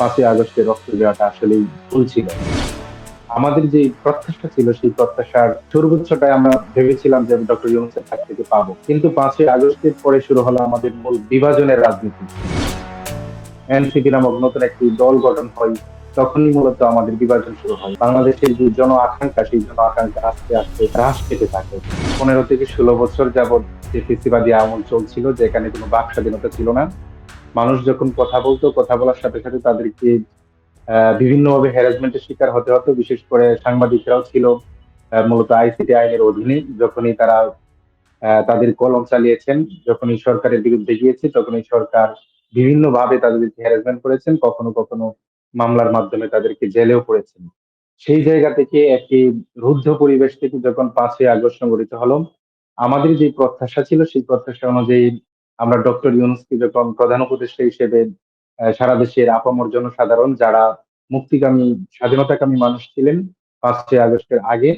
পাঁচই আগস্টের রক্ত দেওয়াটা আসলেই ভুল ছিল। আমাদের যে প্রত্যাশা ছিল, সেই প্রত্যাশার সর্বোচ্চটাই আমরা ভেবেছিলাম যে ডক্টর ইউনুসের কাছ থেকে পাবো। কিন্তু পাঁচই আগস্টের পরে শুরু হলো আমাদের মূল বিভাজনের রাজনীতি। এনসিপি নামক নতুন একটি দল গঠন হয়, তখনই মূলত আমাদের বিভাজন শুরু হয়। বাংলাদেশের যে জন আকাঙ্ক্ষা, সেই জন আকাঙ্ক্ষা আস্তে আস্তে হ্রাস পেতে থাকে। পনেরো থেকে ষোলো বছর যাবৎ যে ফেসিবাদী আমল চলছিল, যেখানে কোনো বাক স্বাধীনতা ছিল না মানুষ যখন কথা বলতো, কথা বলার সাথে সাথে তাদেরকে বিভিন্নভাবে হ্যারাসমেন্টের শিকার হতে হতো। বিশেষ করে সাংবাদিকরাও ছিল মূলত আইসিটি আইনের অধীনে। যখনই তারা তাদের কলম চালিয়েছেন, যখনই সরকারের বিরুদ্ধে গিয়েছে, তখনই সরকার বিভিন্নভাবে তাদেরকে হ্যারাসমেন্ট করেছেন। কখনো কখনো মামলার মাধ্যমে তাদেরকে জেলেও পড়েছেন সেই জায়গা থেকে একটি রুদ্ধ পরিবেশ থেকে যখন পাঁচই আগস্ট সংগঠিত হলো, আমাদের যে প্রত্যাশা ছিল, সেই প্রত্যাশা অনুযায়ী আমরা ডক্টর ইউনুসকে যখন প্রধান উপদেষ্টা হিসেবে সারা দেশের আপামর জনসাধারণ যারা মুক্তিকামী, স্বাধীনতাকামী মানুষ ছিলেন পাঁচই আগস্টের আগে,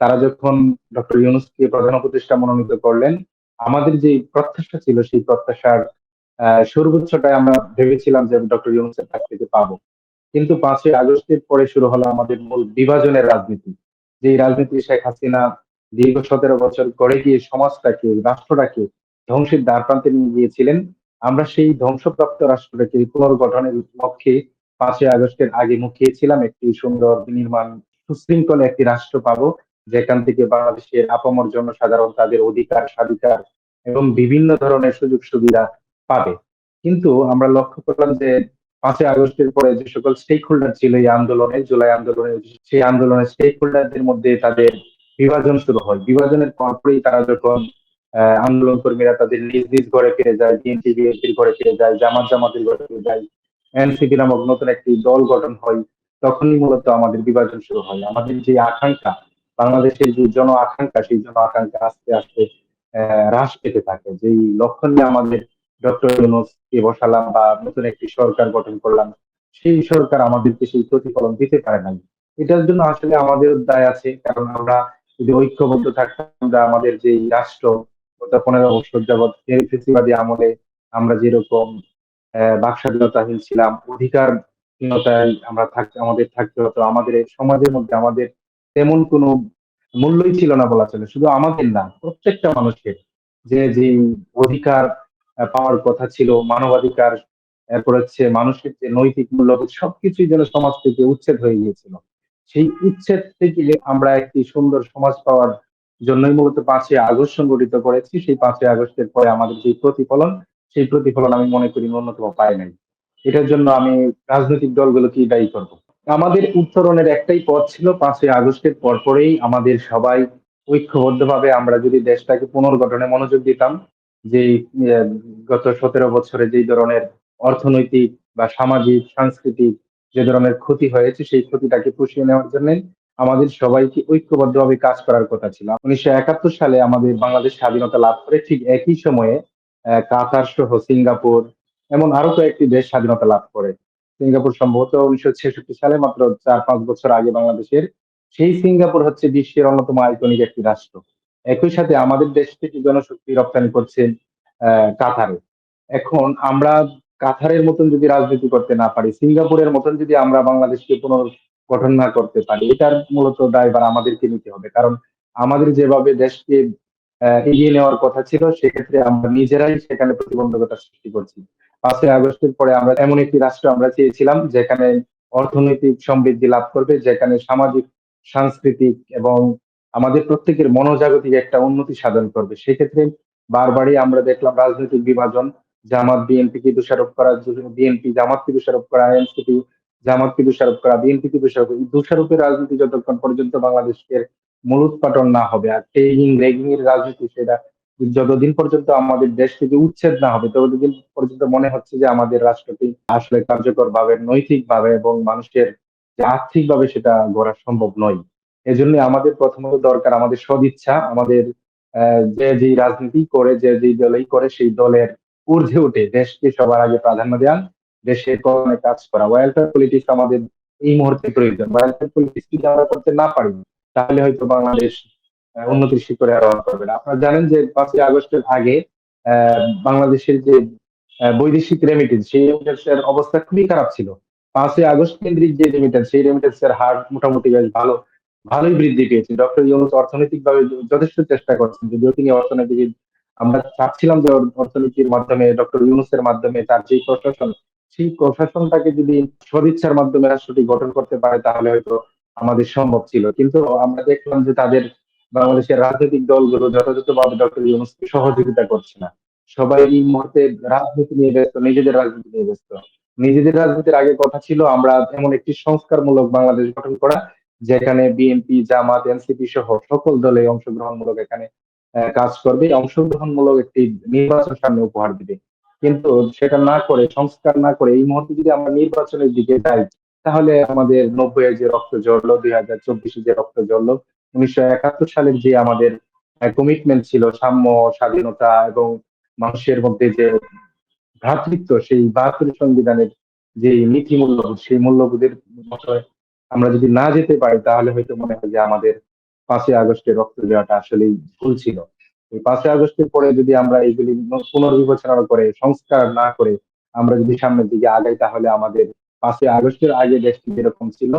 তারা যখন ডক্টর ইউনুসকে প্রধান উপদেষ্টা মনোনীত করলেন, আমাদের যে প্রত্যাশা ছিল সেই প্রত্যাশার সর্বোচ্চটাই আমরা ভেবেছিলাম যে ডক্টর ইউনুসের কাছ থেকে পাবো। কিন্তু পাঁচই আগস্টের পরে শুরু হলো আমাদের মূল বিভাজনের রাজনীতি। যে রাজনীতি শেখ হাসিনা দীর্ঘ সতেরো বছর করে গিয়ে সমাজটাকে, রাষ্ট্রটাকে ধ্বংসের দ্বার প্রান্তে নিয়ে গিয়েছিলেন। আমরা সেই ধ্বংসপ্রাপ্ত রাষ্ট্রটাকে পুনর্গঠনের লক্ষ্যে পাঁচই আগস্টের আগে মুখিয়েছিলাম। একটি সুন্দর নির্মাণ সুশৃঙ্খল একটি রাষ্ট্র পাবো, যেখান থেকে বাংলাদেশের আপামর জনসাধারণ তাদের অধিকার, স্বাধিকার এবং বিভিন্ন ধরনের সুযোগ সুবিধা পাবে। কিন্তু আমরা লক্ষ্য করলাম যে পাঁচই আগস্টের পরে যে সকল স্টেক হোল্ডার ছিল এই আন্দোলনে, জুলাই আন্দোলনে, সেই আন্দোলনের স্টেক হোল্ডারদের মধ্যে তাদের বিভাজন শুরু হয়। বিভাজনের পরপরই তারা যখন আন্দোলন কর্মীরা তাদের নিজ নিজ ঘরে ফিরে যায়, বিএনপি, বিএনপির ঘরে ফিরে যায় জামাত জামাতের ঘরে ফিরে যায়। এনসিপি নামক নতুন একটি দল গঠন হয়, তখনই মূলত আমাদের বিভাজন শুরু হয়। আমাদের যে আকাঙ্ক্ষা, বাংলাদেশের যে জন আকাঙ্ক্ষা, সেই জন আকাঙ্ক্ষা আস্তে আস্তে হ্রাস পেতে থাকে। যেই লক্ষ্য নিয়ে আমাদের ডক্টর ইউনূস কে বসালাম বা নতুন একটি সরকার গঠন করলাম, সেই সরকার আমাদেরকে সেই প্রতিফলন দিতে পারে নাই। এটার জন্য আসলে আমাদের দায় আছে, কারণ আমরা যদি ঐক্যবদ্ধ থাকতাম, আমরা আমাদের যে রাষ্ট্র পনেরো বছর যাবৎ ফেসিবাদী আমলে আমরা যেরকম, আহ বাক স্বাধীনতাহীন ছিলাম, অধিকারহীনতায় আমরা থাকতে আমাদের থাকতে হতো, আমাদের সমাজের মধ্যে আমাদের তেমন কোনো মূল্যই ছিল না বলা চলে, শুধু আমাদের না, প্রত্যেকটা মানুষের যে যে অধিকার পাওয়ার কথা ছিল, মানবাধিকার, এরপর হচ্ছে মানুষের যে নৈতিক মূল্যবোধ সবকিছুই যেন সমাজ থেকে উচ্ছেদ হয়ে গিয়েছিল। সেই উচ্ছেদ থেকে আমরা একটি সুন্দর সমাজ পাওয়ার জন্যই মূলত পাঁচই আগস্ট সংগঠিত করেছি। সেই পাঁচই আগস্টের পরে আমাদের যে প্রতিফলন, সেই প্রতিফলন আমি মনে করি ন্যূনতম পাই নাই। এটার জন্য আমি রাজনৈতিক দলগুলোকে দায়ী করব। আমাদের উত্তরণের একটাই পথ ছিল পাঁচই আগস্টের পরপরেই আমাদের সবাই ঐক্যবদ্ধভাবে আমরা যদি দেশটাকে পুনর্গঠনে মনোযোগ দিতাম, যে গত সতেরো বছরে যেই ধরনের অর্থনৈতিক বা সামাজিক, সাংস্কৃতিক যে ধরনের ক্ষতি হয়েছে, সেই ক্ষতিটাকে পুষিয়ে নেওয়ার জন্য আমাদের সবাইকে ঐক্যবদ্ধভাবে কাজ করার কথা ছিল। উনিশশো একাত্তর সালে আমাদের বাংলাদেশ স্বাধীনতা লাভ করে ঠিক একই সময়ে কাতার সহ সিঙ্গাপুর এমন আরও কয়েকটি দেশ স্বাধীনতা লাভ করে। সিঙ্গাপুর সম্ভবত উনিশশো ছেষট্টি সালে মাত্র চার পাঁচ বছর আগে বাংলাদেশের, সেই সিঙ্গাপুর হচ্ছে বিশ্বের অন্যতম আইকনিক একটি রাষ্ট্র। একই সাথে আমাদের দেশ থেকে জনশক্তি রপ্তানি করছে কাতারে। এখন আমরা কাতারের মতন যদি রাজনীতি করতে না পারি, সিঙ্গাপুরের মতন যদি আমরা বাংলাদেশকে পুনর্গঠন না করতে পারি, এটার মূলত দায়ভার আমাদেরকে নিতে হবে। কারণ আমাদের যেভাবে দেশকে এগিয়ে নেওয়ার কথা ছিল, সেক্ষেত্রে আমরা নিজেরাই সেখানে প্রতিবন্ধকতা সৃষ্টি করছি। পাঁচই আগস্টের পরে আমরা এমন একটি রাষ্ট্র আমরা চেয়েছিলাম, যেখানে অর্থনৈতিক সমৃদ্ধি লাভ করবে, যেখানে সামাজিক, সাংস্কৃতিক এবং আমাদের প্রত্যেকের মনোজাগতিক একটা উন্নতি সাধন করবে। সেক্ষেত্রে বারবারই আমরা দেখলাম রাজনৈতিক বিভাজন, জামাত বিএনপি কে দোষারোপ করা, বিএনপি জামাতকে দোষারোপ করা এনসিপি জামাতকে দোষারোপ করা বিএনপি কে দোষারোপ দোষারোপের রাজনীতি যতক্ষণ পর্যন্ত বাংলাদেশের মূলোৎপাটন না হবে আর টেগিং রেগিং এর রাজনীতি সেটা যতদিন পর্যন্ত আমাদের দেশ থেকে উচ্ছেদ না হবে, ততদিন পর্যন্ত মনে হচ্ছে যে আমাদের রাষ্ট্রটি আসলে কার্যকর ভাবে নৈতিক ভাবে এবং মানুষের আর্থিক ভাবে সেটা গড়া সম্ভব নয়। এজন্য আমাদের প্রথমত দরকার আমাদের সদিচ্ছা, আমাদের যে যে রাজনীতি করে, যে যে দলেই করে, সেই দলের ঊর্ধ্বে উঠে দেশকে সবার আগে প্রাধান্য দেওয়া। দেশের কল্যাণে কাজ করা। ওয়েলফেয়ার পলিটিক্স আমাদের এই মুহূর্তে প্রয়োজন। ওয়েলফেয়ার পলিটিক্স যদি আমরা করতে না পারি, তাহলে হয়তো বাংলাদেশ উন্নতির শিখরে আরোহণ করবে না। আপনারা জানেন যে পাঁচই আগস্টের আগে বাংলাদেশের যে বৈদেশিক রেমিটেন্স সেই রেমিটেন্স এর অবস্থা খুবই খারাপ ছিল। পাঁচই আগস্ট কেন্দ্রিক যে রেমিটেন্স সেই রেমিটেন্স এর হার মোটামুটি বেশ ভালো, ভালোই বৃদ্ধি পেয়েছে। ডক্টর ইউনুস অর্থনৈতিকভাবে যথেষ্ট চেষ্টা করছেন, যদিও তিনি অর্থনীতিবিদ। আমরা চাচ্ছিলাম যে অর্থনীতির মাধ্যমে ডক্টর ইউনুসের মাধ্যমে তার যে প্রশাসন সেই প্রশাসনটাকে যদি সদিচ্ছার মাধ্যমে রাষ্ট্রটি গঠন করতে পারে, তাহলে হয়তো আমাদের সম্ভব ছিল। কিন্তু আমরা দেখলাম যে তাদের বাংলাদেশের রাজনৈতিক দলগুলো যথাযথভাবে ডক্টর ইউনুসকে সহযোগিতা করছে না। সবাই এই মুহূর্তে রাজনীতি নিয়ে ব্যস্ত, নিজেদের রাজনীতি নিয়ে ব্যস্ত। নিজেদের রাজনীতির আগে কথা ছিল, আমরা এমন একটি সংস্কারমূলক বাংলাদেশ গঠন করা, যেখানে বিএনপি, জামাত, এনসিপি সহ সকল দলে অংশগ্রহণমূলক এখানে কাজ করবে। অংশগ্রহণমূলক একটি নির্বাচন সামনে উপহার দিবে। কিন্তু সেটা না করে, সংস্কার না করে এই মুহূর্তে যদি আমরা নির্বাচনের দিকে যাই, তাহলে আমাদের নব্বই যে রক্ত জ্বললো দুই হাজার চব্বিশে যে রক্ত জ্বললো উনিশশো একাত্তর সালের যে আমাদের কমিটমেন্ট ছিল, সাম্য, স্বাধীনতা এবং মানুষের মধ্যে যে ভ্রাতৃত্ব, সেই বাহাত্তর সংবিধানের যে নীতি মূল্যবোধ সেই মূল্যবোধের মতো আমরা যদি না যেতে পারি, তাহলে হয়তো মনে হয় যে আমাদের পাঁচই আগস্টে রক্ত দেওয়াটা আসলেই ভুল ছিল। পাঁচই আগস্টের পরে যদি আমরা এইগুলি পুনর্বিবেচনা করে, সংস্কার না করে আমরা যদি সামনের দিকে আগাই, তাহলে আমাদের পাঁচই আগস্টের আগে দেশটি যেরকম ছিল,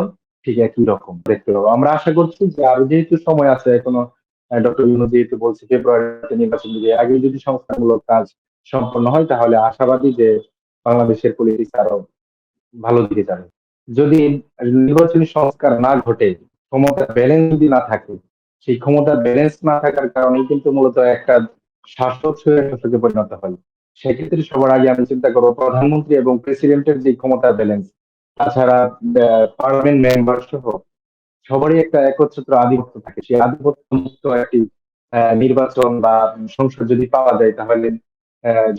ঠিক একই রকম। দেখতে পাবো। আমরা আশা করছি যে আরও যেহেতু সময় আছে, এখনও ডক্টর ইউনূস যেহেতু বলছে ফেব্রুয়ারিতে নির্বাচন দিবে আগে যদি সংস্কারমূলক কাজ সম্পন্ন হয়, তাহলে আশাবাদী যে বাংলাদেশের পলিটিক্স আরও ভালো দিকে যাবে। যদি নির্বাচনী সংস্কার না ঘটে, ক্ষমতা ব্যালেন্স যদি না থাকে সেই ক্ষমতা ব্যালেন্স না থাকার কারণেই কিন্তু মূলত একটা শাসক শাসকে পরিণত হয়। সেক্ষেত্রে সবার আগে আমি চিন্তা করব প্রধানমন্ত্রী এবং প্রেসিডেন্টের যে ক্ষমতা ব্যালেন্স তাছাড়া পার্লামেন্ট মেম্বার সহ সবারই একটা একত্রিত আধিপত্য থাকে। সেই আধিপত্য মুক্ত একটি নির্বাচন বা সংসদ যদি পাওয়া যায়, তাহলে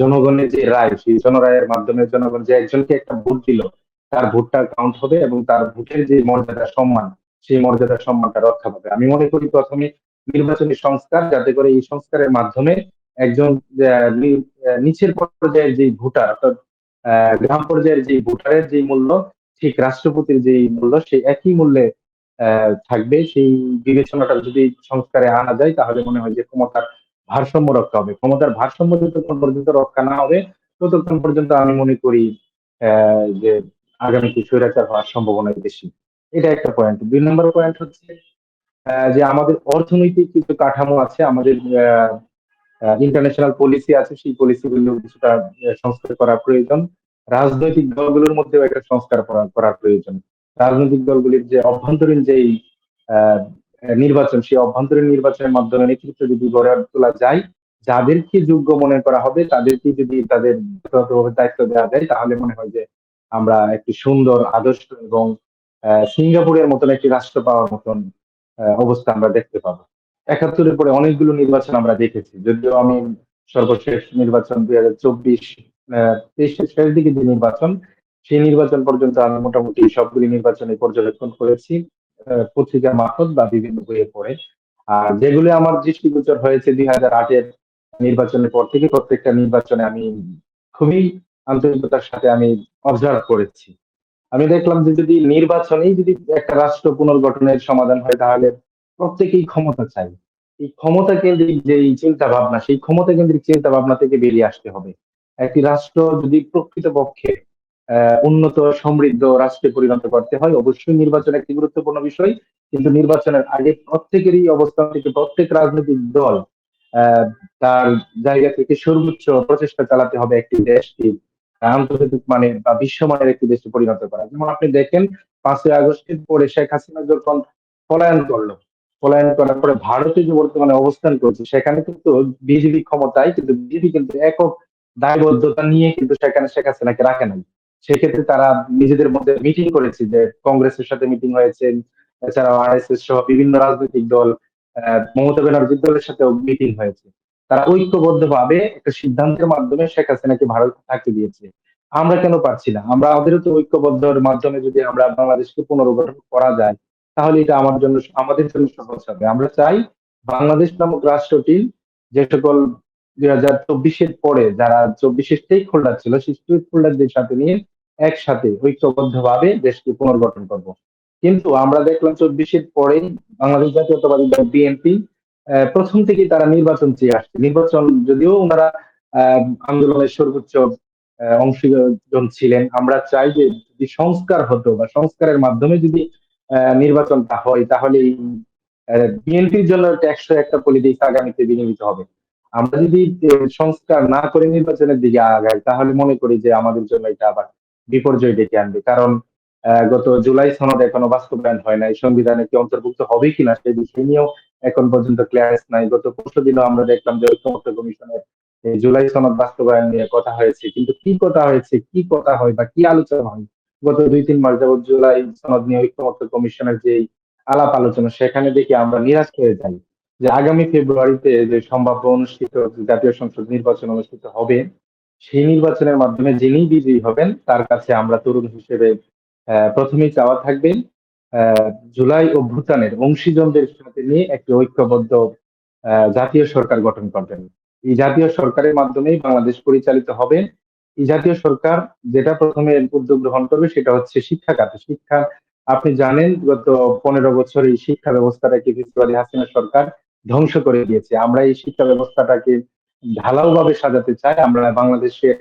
জনগণের যে রায়, সেই জনরায়ের মাধ্যমে জনগণ যে একজনকে একটা ভোট দিল, তার ভোটটা কাউন্ট হবে এবং তার ভোটের যে মর্যাদা, সম্মান সেই মর্যাদা সম্মানটা রক্ষা পাবে। আমি মনে করি প্রথমে নির্বাচনী সংস্কার, যাতে করে এই সংস্কারের মাধ্যমে একজন নিচের পর্যায়ের যে ভোটার, অর্থাৎ গ্রাম পর্যায়ের যে ভোটারের যে মূল্য, ঠিক রাষ্ট্রপতির যে মূল্য সেই একই মূল্যে থাকবে। সেই বিবেচনাটা যদি সংস্কারে আনা যায়, তাহলে মনে হয় যে ক্ষমতার ভারসাম্য রক্ষা হবে। ক্ষমতার ভারসাম্য যতক্ষণ পর্যন্ত রক্ষা না হবে, ততক্ষণ পর্যন্ত আমি মনে করি যে আগামীতে স্বৈরাচার হওয়ার সম্ভাবনা বেশি। এটা একটা পয়েন্ট দুই নম্বর পয়েন্ট হচ্ছে যে আমাদের অর্থনৈতিক কিছু কাঠামো আছে, আমাদের ইন্টারন্যাশনাল পলিসি আছে, সেই পলিসিগুলো কিছুটা সংস্কার করা প্রয়োজন। রাজনৈতিক দলগুলোর মধ্যেও একটা সংস্কার করা প্রয়োজন। রাজনৈতিক দলগুলির যে অভ্যন্তরীণ যেই নির্বাচন, সেই অভ্যন্তরীণ নির্বাচনের মাধ্যমে নেতৃত্ব যদি গড়ে তোলা যায়, যাদেরকে যোগ্য মনে করা হবে, তাদেরকে যদি তাদের দায়িত্ব দেওয়া যায়, তাহলে মনে হয় যে আমরা একটি সুন্দর, আদর্শ এবং সিঙ্গাপুরের মতন একটি রাষ্ট্র পাওয়ার মতন অবস্থা আমরা দেখতে পাবো। একাত্তরের পরে অনেকগুলো নির্বাচন আমরা দেখেছি। যদিও আমি সর্বশেষ নির্বাচন দুই হাজার চব্বিশ তেইশের শেষ দিকে যে নির্বাচন, সেই নির্বাচন পর্যন্ত আমি মোটামুটি সবগুলি নির্বাচনে পর্যবেক্ষণ করেছি পত্রিকার মারফত বা বিভিন্ন বইয়ে পড়ে। আর যেগুলো আমার দৃষ্টিগোচর হয়েছে দুই হাজার আটের নির্বাচনের পর থেকে প্রত্যেকটা নির্বাচনে আমি খুবই আন্তরিকতার সাথে আমি অবজার্ভ করেছি। আমি দেখলাম যে যদি নির্বাচনেই যদি একটা রাষ্ট্র পুনর্গঠনের সমাধান হয়, তাহলে প্রত্যেকেই ক্ষমতা চাই। এই ক্ষমতা কেন্দ্রিক যে চিন্তা ভাবনা সেই ক্ষমতা কেন্দ্রিক চিন্তা ভাবনা থেকে বেরিয়ে আসতে হবে। একটি রাষ্ট্র যদি প্রকৃতপক্ষে উন্নত, সমৃদ্ধ রাষ্ট্রে পরিণত করতে হয়, অবশ্যই নির্বাচন একটি গুরুত্বপূর্ণ বিষয়। কিন্তু নির্বাচনের আগে প্রত্যেকেরই অবস্থান থেকে প্রত্যেক রাজনৈতিক দল তার জায়গা থেকে সর্বোচ্চ প্রচেষ্টা চালাতে হবে একটি দেশকে আন্তর্জাতিক মানের বা বিশ্বমানের একটি দেশে পরিণত করা। যেমন আপনি দেখেন, পাঁচই আগস্টের পরে শেখ হাসিনা যখন পলায়ন করল, পলায়ন করার পরে ভারতে যে বর্তমানে অবস্থান করছে, সেখানে কিন্তু বিজেপি ক্ষমতায়, কিন্তু বিজেপি কিন্তু একক দায়বদ্ধতা নিয়ে কিন্তু সেখানে শেখ হাসিনাকে রাখে নাই। সেক্ষেত্রে তারা নিজেদের মধ্যে মিটিং করেছে যে কংগ্রেসের সাথে মিটিং হয়েছে, এছাড়াও এস সহ বিভিন্ন রাজনৈতিক দল মমতা ব্যানার্জির দলের সাথেও মিটিং হয়েছে। তারা ঐক্যবদ্ধভাবে একটা সিদ্ধান্তের মাধ্যমে শেখ হাসিনাকে ভারত থাকতে দিয়েছে। আমরা কেন পারছি না? আমরা আমাদেরও তো ঐক্যবদ্ধর মাধ্যমে যদি আমরা বাংলাদেশকে পুনর্গঠন করা যায়, তাহলে এটা আমার জন্য আমাদের জন্য সহজ হবে। আমরা চাই বাংলাদেশ নামক রাষ্ট্রটি যে সকল দুই হাজার চব্বিশের পরে যারা চব্বিশে স্টেক হোল্ডার ছিল, সেই স্টেক হোল্ডারদের সাথে নিয়ে একসাথে ঐক্যবদ্ধ ভাবে দেশকে পুনর্গঠন করব। কিন্তু আমরা দেখলাম চব্বিশের পরেই বাংলাদেশ জাতীয়তাবাদী দল, বিএনপি প্রথম থেকেই তারা নির্বাচন চেয়ে আসছে। নির্বাচন যদিও ওনারা আন্দোলনের সর্বোচ্চ অংশীজন ছিলেন, আমরা চাই যে যদি সংস্কার হতো বা সংস্কারের মাধ্যমে যদি নির্বাচনটা হয় তাহলে বিএনপির জন্য একশো একটা পলিটিক্স আগামীতে বিনিয়োজিত হবে। আমরা যদি সংস্কার না করে নির্বাচনের দিকে আগাই, তাহলে মনে করি যে আমাদের জন্য এটা আবার বিপর্যয় ডেকে আনবে। কারণ গত জুলাই সনদ এখনও বাস্তবায়ন হয় নাই, সংবিধানে কি অন্তর্ভুক্ত হবে কিনা সেই বিষয় নিয়েও এখন পর্যন্ত ক্লিয়ারেন্স নাই। গত পরশু দিনও আমরা দেখলাম যে ঐক্যমত্য কমিশনের জুলাই সনদ বাস্তবায়ন নিয়ে কথা হয়েছে। কিন্তু কি কথা হয়েছে, কি কথা হয় বা কি আলোচনা হয়? গত দুই তিন মাস যাবত জুলাই সনদ নিয়ে ঐক্যমত্য কমিশনের যে আলাপ আলোচনা, সেখানে দেখে আমরা নিরাশ হয়ে যাই যে আগামী ফেব্রুয়ারিতে যে সম্ভাব্য অনুষ্ঠিত জাতীয় সংসদ নির্বাচন অনুষ্ঠিত হবে, সেই নির্বাচনের মাধ্যমে যিনি বিজয়ী হবেন, তার কাছে আমরা তরুণ হিসেবে প্রথমেই চাওয়া থাকবে জুলাই অভ্যুত্থানের অংশীজনদের সাথে নিয়ে একটি ঐক্যবদ্ধ জাতীয় সরকার গঠন করবেন। এই জাতীয় সরকারের মাধ্যমেই বাংলাদেশ পরিচালিত হবে। এই জাতীয় সরকার যেটা প্রথমে উদ্যোগ গ্রহণ করবে সেটা হচ্ছে শিক্ষা খাতে। শিক্ষা, আপনি জানেন, গত পনেরো বছর এই শিক্ষা ব্যবস্থাটাকে ফিসওয়ালি হাসিনা সরকার ধ্বংস করে দিয়েছে। আমরা এই শিক্ষা ব্যবস্থাটাকে ঢালাও ভাবে সাজাতে চাই। আমরা বাংলাদেশের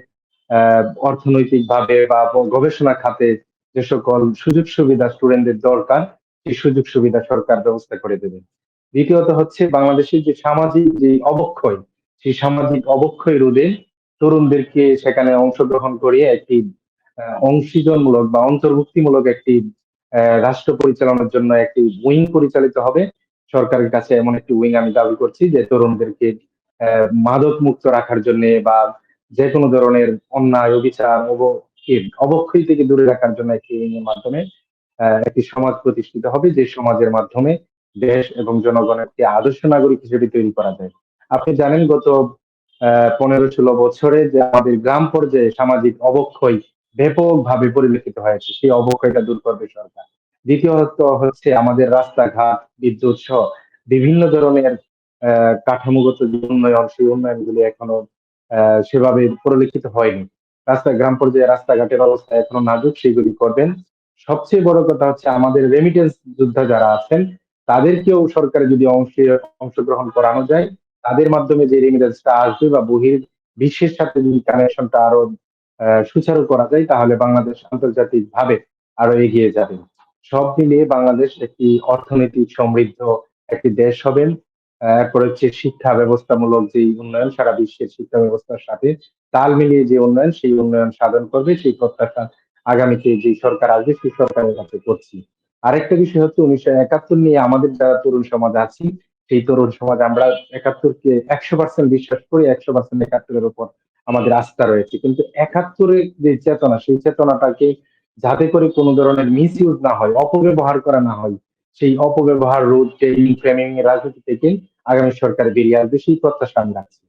আহ অর্থনৈতিক ভাবে বা গবেষণা খাতে যে সকল সুযোগ সুবিধা স্টুডেন্টদের দরকার, সেই সুযোগ সুবিধা সরকার ব্যবস্থা করে দেবে। দ্বিতীয়ত হচ্ছে বাংলাদেশের যে সামাজিক যে অবক্ষয়, সেই সামাজিক অবক্ষয় রোধে তরুণদেরকে সেখানে অংশগ্রহণ করিয়ে একটি অংশীজনমূলক বা অন্তর্ভুক্তিমূলক একটি রাষ্ট্র পরিচালনার জন্য একটি উইং পরিচালিত হবে। সরকারের কাছে এমন একটি উইং আমি দাবি করছি যে তরুণদেরকে মাদক মুক্ত রাখার জন্য বা যে কোনো ধরনের অন্যায়, অবিচার অব- অবক্ষয় থেকে দূরে রাখার জন্য একটি এর মাধ্যমে একটি সমাজ প্রতিষ্ঠিত হবে যে সমাজের মাধ্যমে দেশ এবং জনগণের একটি আদর্শ নাগরিক হিসেবে তৈরি করা যায়। আপনি জানেন গত পনেরো ষোলো বছরে যে আমাদের গ্রাম পর্যায়ে সামাজিক অবক্ষয় ব্যাপকভাবে পরিলক্ষিত হয়েছে। সেই অবক্ষয়টা দূর করবে সরকার। দ্বিতীয়ত হচ্ছে আমাদের রাস্তাঘাট, বিদ্যুৎ সহ বিভিন্ন ধরনের কাঠামোগত উন্নয়ন, সেই উন্নয়নগুলো এখনও সেভাবে পরিলক্ষিত হয়নি। রাস্তা গ্রাম পর্যায়ে রাস্তাঘাটের অবস্থা এখনও নাজুক, সেগুলি করবেন। সবচেয়ে বড় কথা হচ্ছে আমাদের রেমিটেন্স যোদ্ধা যারা আছেন, তাদেরকেও সরকারে যদি অংশে অংশগ্রহণ করানো যায়, তাদের মাধ্যমে যে রেমিটেন্সটা আসবে বা বহির বিশ্বের সাথে যদি কানেকশনটা আরও সুচারু করা যায়, তাহলে বাংলাদেশ আন্তর্জাতিক ভাবে আরও এগিয়ে যাবে। সব মিলিয়ে বাংলাদেশ একটি অর্থনৈতিক সমৃদ্ধ একটি দেশ হবেন। এরপর হচ্ছে শিক্ষা ব্যবস্থামূলক যে উন্নয়ন, সারা বিশ্বের শিক্ষা ব্যবস্থার সাথে তাল মিলিয়ে যে উন্নয়ন, সেই উন্নয়ন সাধন করবে, সেই প্রত্যাশা আগামীতে যে সরকার আসবে, সেই সরকারের কাছে করছি। আরেকটা বিষয় হচ্ছে উনিশশো একাত্তর নিয়ে আমাদের যারা তরুণ সমাজ আছি, সেই তরুণ সমাজ আমরা একাত্তরকে একশো পার্সেন্ট বিশ্বাস করি, একশো পার্সেন্ট একাত্তরের উপর আমাদের আস্থা রয়েছে। কিন্তু একাত্তরের যে চেতনা, সেই চেতনাটাকে যাতে করে কোনো ধরনের মিস ইউজ না হয়, অপব্যবহার করা না হয়, সেই অপব্যবহার রোধ ট্রেনিং ফ্রেমিং রাজনীতি থেকে আগামী সরকার বেরিয়ে আসবে সেই প্রত্যাশা আমি রাখছি।